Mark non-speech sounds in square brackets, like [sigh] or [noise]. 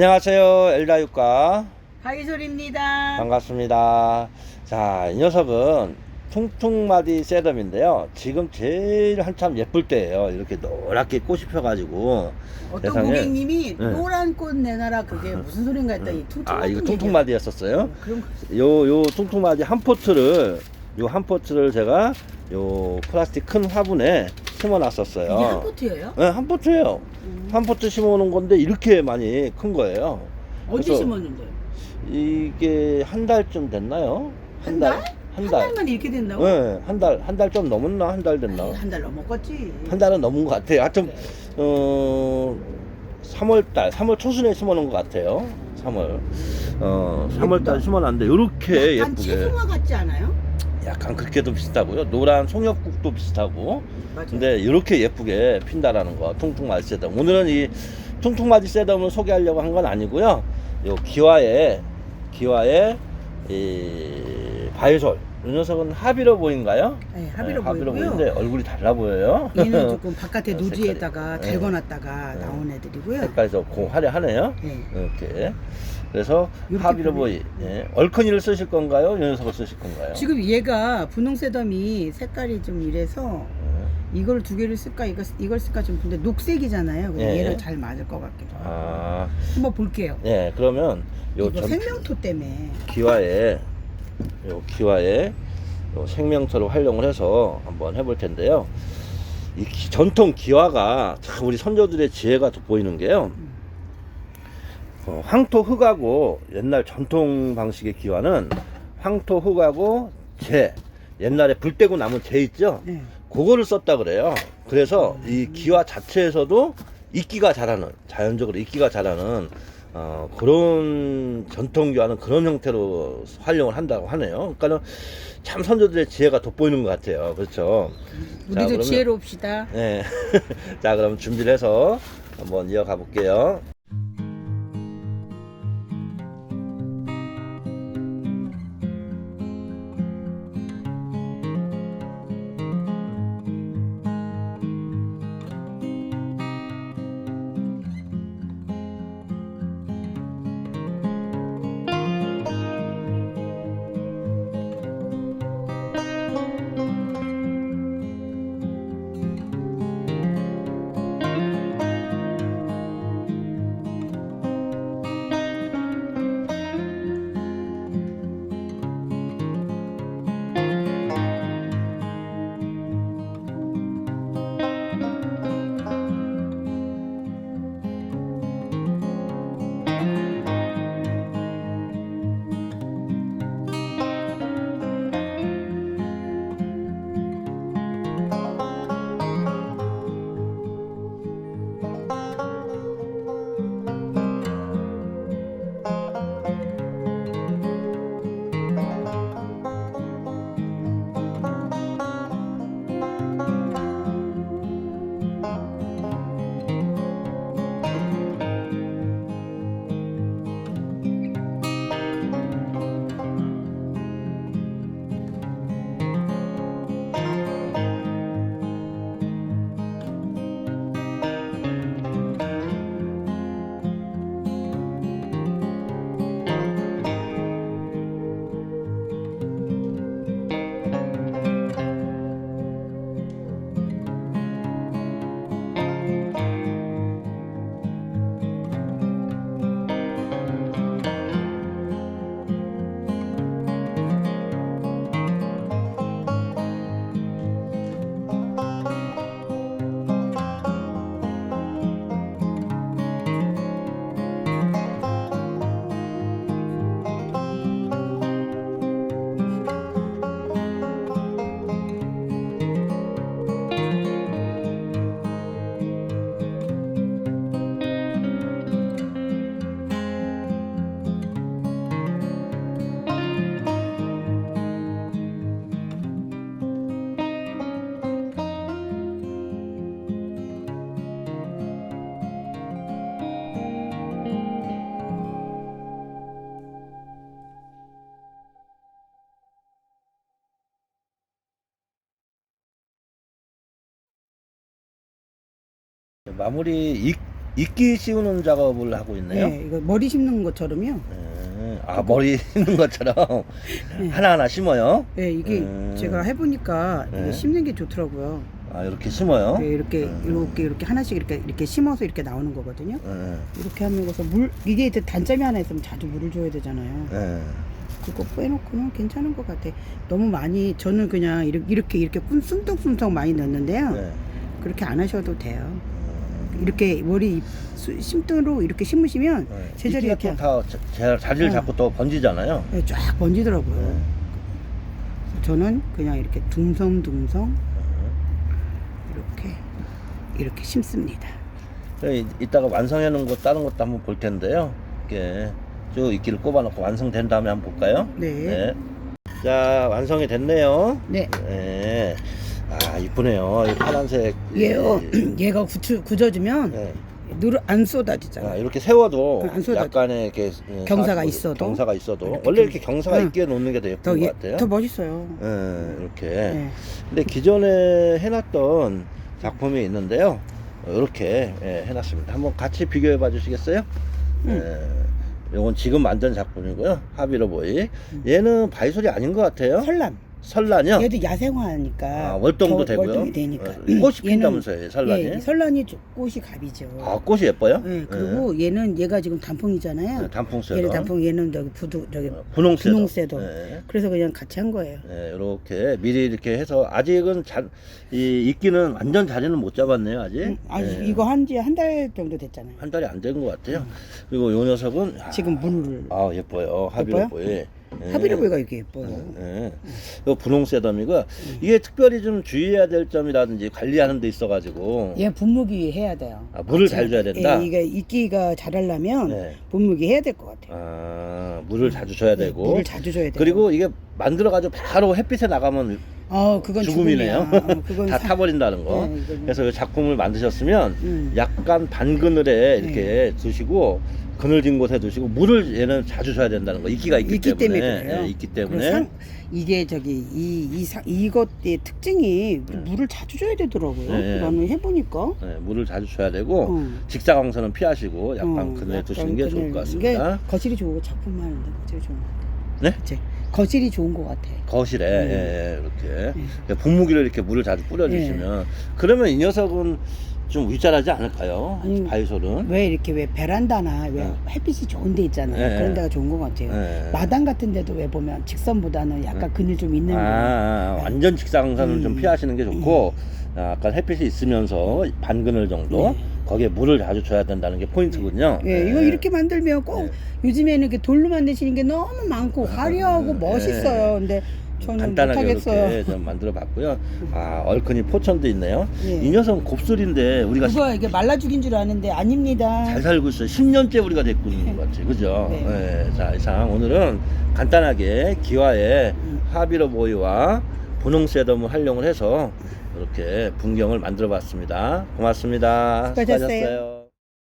안녕하세요. 엘다육과 박이솔입니다. 반갑습니다. 자, 이 녀석은 퉁퉁마디 세덤인데요. 지금 제일 한참 예쁠 때예요. 이렇게 노랗게 꽃이 펴가지고 어떤 세상에. 고객님이 네. 노란 꽃 내놔라 그게 무슨 소린가 했더니 퉁퉁 아 이거 퉁퉁마디였었어요. 그럼 요 요 퉁퉁마디 한 포트를 요 한 포트를 제가 요 플라스틱 큰 화분에 심어놨었어요. 이게 한 포트예요? 네, 한 포트예요. 음. 한 포트 심어놓은 건데 이렇게 많이 큰 거예요. 언제 그래서 심었는데요? 이게 한 달쯤 됐나요? 한 달? 한 한 달. 달만 이렇게 된다고? 네, 한 달, 한 달 좀 넘었나? 한 달 됐나? 한 달 넘었겠지. 한 달은 넘은 것 같아요. 하여튼, 그래. 어, 3월 달, 3월 초순에 심어놓은 것 같아요. 3월. 어, 3월 달 예쁘다. 심어놨는데, 요렇게 약간 예쁘게. 채송화 같지 않아요? 약간 그렇게도 비슷하고요. 노란 송엽국도 비슷하고. 맞아. 근데 이렇게 예쁘게 핀다라는 거. 퉁퉁마디 세덤. 오늘은 이 퉁퉁마디 세덤을 소개하려고 한 건 아니고요. 요 기와의, 기와의 이 바이솔. 이 녀석은 하비로 보인가요? 네, 하비로 네, 보이고요. 보이는데 얼굴이 달라 보여요. 얘는 [laughs] 조금 바깥에 색깔이. 노지에다가 네. 달궈놨다가 네. 나온 애들이고요. 색깔이 좀 화려하네요. 네. 이렇게. 그래서 이렇게 하비로 보면- 보이. 예. 얼큰이를 쓰실 건가요? 이 녀석을 쓰실 건가요? 지금 얘가 분홍 세덤이 색깔이 좀 이래서 예. 이걸 두 개를 쓸까 이거 이걸 쓸까 좀 근데 녹색이잖아요. 그래서 예. 얘랑 잘 맞을 것 같기도 하고. 아, 한번 볼게요. 예. 그러면 요 이거 전, 생명토 때문에 기와에 요 기와에 요 생명처를 활용을 해서 한번 해볼 텐데요. 이 기- 전통 기와가 참 우리 선조들의 지혜가 돋보이는 게요. 어, 황토 흙하고 옛날 전통 방식의 기와는 황토 흙하고 재 옛날에 불 떼고 남은 재 있죠? 네. 그거를 썼다 그래요. 그래서 이 기와 자체에서도 이끼가 자라는 자연적으로 이끼가 자라는 어, 그런 전통 기와는 그런 형태로 활용을 한다고 하네요. 그러니까는 참 선조들의 지혜가 돋보이는 것 같아요. 그렇죠. 자, 우리도 그러면- 지혜로웁시다. 네. [laughs] 자, 그럼 준비를 해서 한번 이어가 볼게요. 마무리 익 이끼 씌우는 작업을 하고 있네요. 네, 이거 머리 심는 것처럼요. 네. 아 머리 [laughs] 심는 것처럼 네. 하나하나 심어요. 네, 이게 음. 제가 해보니까 이게 네. 심는 게 좋더라고요. 아 이렇게 심어요. 네, 이렇게 음. 이렇게 이렇게 하나씩 이렇게 이렇게 심어서 이렇게 나오는 거거든요. 네. 이렇게 하면서 물 이게 이제 단점이 하나 있으면 자주 물을 줘야 되잖아요. 네. 그거 빼놓고는 괜찮은 것 같아. 너무 많이 저는 그냥 이렇게 이렇게 이렇게 꾼- 숨통숨통 많이 넣는데요. 네. 그렇게 안 하셔도 돼요. 음. 이렇게 머리 수- 심등으로 이렇게 심으시면 네. 제자리 이렇게 또다 자- 자리를 어. 잡고 또 번지잖아요. 네, 쫙 번지더라고요. 네. 저는 그냥 이렇게 둥성둥성 네. 이렇게 이렇게 심습니다. 네, 이- 이따가 완성해 놓은 거 다른 것도 한번 볼 텐데요. 이렇게 쭉 이끼를 꼽아 놓고 완성된 다음에 한번 볼까요? 네. 자, 완성이 됐네요. 네. 네. 아, 이쁘네요. 이 파란색. 얘요 이- [clears throat] 얘가 굳혀, 굳어지면 네. 누르 안 아, 쏟아지잖아요. 이렇게 세워도 안 쏟아져. 약간의 이렇게 예, 경사가 사- 있어도. 경사가 있어도 이렇게 원래 좀- 이렇게 경사가 응. 있게 놓는 게 더 예쁜 더, 것 예, 같아요. 더 멋있어요. 예, 이렇게. 네. 근데 기존에 해놨던 작품이 있는데요. 이렇게 예, 해놨습니다. 한번 같이 비교해 봐 주시겠어요? 음. 예, 요건 지금 만든 작품이고요. 하비로보이. 얘는 바이솔이 아닌 것 같아요. 설란. 설란이요? 얘도 야생화니까. 아, 월동도 겨- 되고요. 월동이 되니까. 어, 꽃이 얘는- 핀다면서요, 설란이? 예, 설란이 조- 꽃이 갑이죠. 아, 꽃이 예뻐요? 예, 그리고 얘는 얘가 지금 단풍이잖아요. 네, 단풍새도. 얘는 단풍, 얘는 저기 부두 저기 어, 분홍새도. 분홍새도. 네. 그래서 그냥 같이 한 거예요. 네, 이렇게 미리 이렇게 해서 아직은 자, 이 이끼는 완전 자리는 못 잡았네요 아직. 음, 아니 네, 이거 한 지 한 달 정도 됐잖아요. 한 달이 안 된 것 같아요. 그리고 요 녀석은 아, 지금 물을 아 예뻐요 하비로보이. 네. 하비르보이가 이렇게 예뻐요. 네. 이 분홍새더미가 이게 특별히 좀 주의해야 될 점이라든지 관리하는 데 있어가지고 얘 분무기 해야 돼요. 아, 물을 잘 줘야 된다? 예, 이게 이끼가 자라려면 네. 분무기 해야 될 것 같아요. 아 물을 자주 줘야 네, 되고 물을 자주 줘야 돼요. 그리고 이게 만들어가지고 바로 햇빛에 나가면 어 그건 죽음이네요. 죽음이야. 어, 그건 [laughs] 다 사- 타버린다는 거. 네, 이거는- 그래서 이 작품을 만드셨으면 음. 약간 반그늘에 이렇게 두시고 그늘진 곳에 두시고 물을 얘는 자주 줘야 된다는 거. 이끼가 있기, 있기 때문에. 그래요. 예, 있기 때문에. 상- 이게 저기 이이 이것의 특징이 물을 자주 줘야 되더라고요. 네. 나는 해보니까. 네, 물을 자주 줘야 되고 어. 직사광선은 피하시고 약간 어, 그늘에 약간 두시는 게 좋을 것 같습니다. 이게 거실이 거 작품만 하는데 거실이 좋은 거 같아. 네? 그치? 거실이 좋은 거 같아. 거실에 음. 예, 예, 이렇게 음. 그러니까 분무기를 이렇게 물을 자주 뿌려주시면 그러면 이 녀석은 좀 위자라지 않을까요? 아니, 바이솔은. 왜 이렇게 왜 베란다나 왜 네. 햇빛이 좋은 데 있잖아요. 네. 그런 데가 좋은 것 같아요. 네. 마당 같은 데도 왜 보면 직선보다는 약간 그늘 좀 있는 아, 거. 아, 완전 직사광선은 음. 좀 피하시는 게 좋고 아, 약간 햇빛이 있으면서 반그늘 정도 네. 거기에 물을 자주 줘야 된다는 게 포인트군요. 예, 네. 이거 이렇게 만들면 꼭 네. 요즘에는 이렇게 돌로 만드시는 게 너무 많고 화려하고 네. 멋있어요. 근데 저는 간단하게 못하겠어요. 이렇게 좀 만들어 봤고요. 아, 얼큰이 포천도 있네요. 예. 이 녀석은 곱슬인데 우리가 그거 이게 말라 죽인 줄 아는데 아닙니다. 잘 살고 있어요. 10년째 우리가 데리고 있는 것 같아요. 그죠? 네. 예, 자, 이상 오늘은 간단하게 기와의 음. 하비로보이와 분홍새덤을 활용을 해서 이렇게 분경을 만들어 봤습니다. 고맙습니다. 수고하셨어요. 수고하셨어요.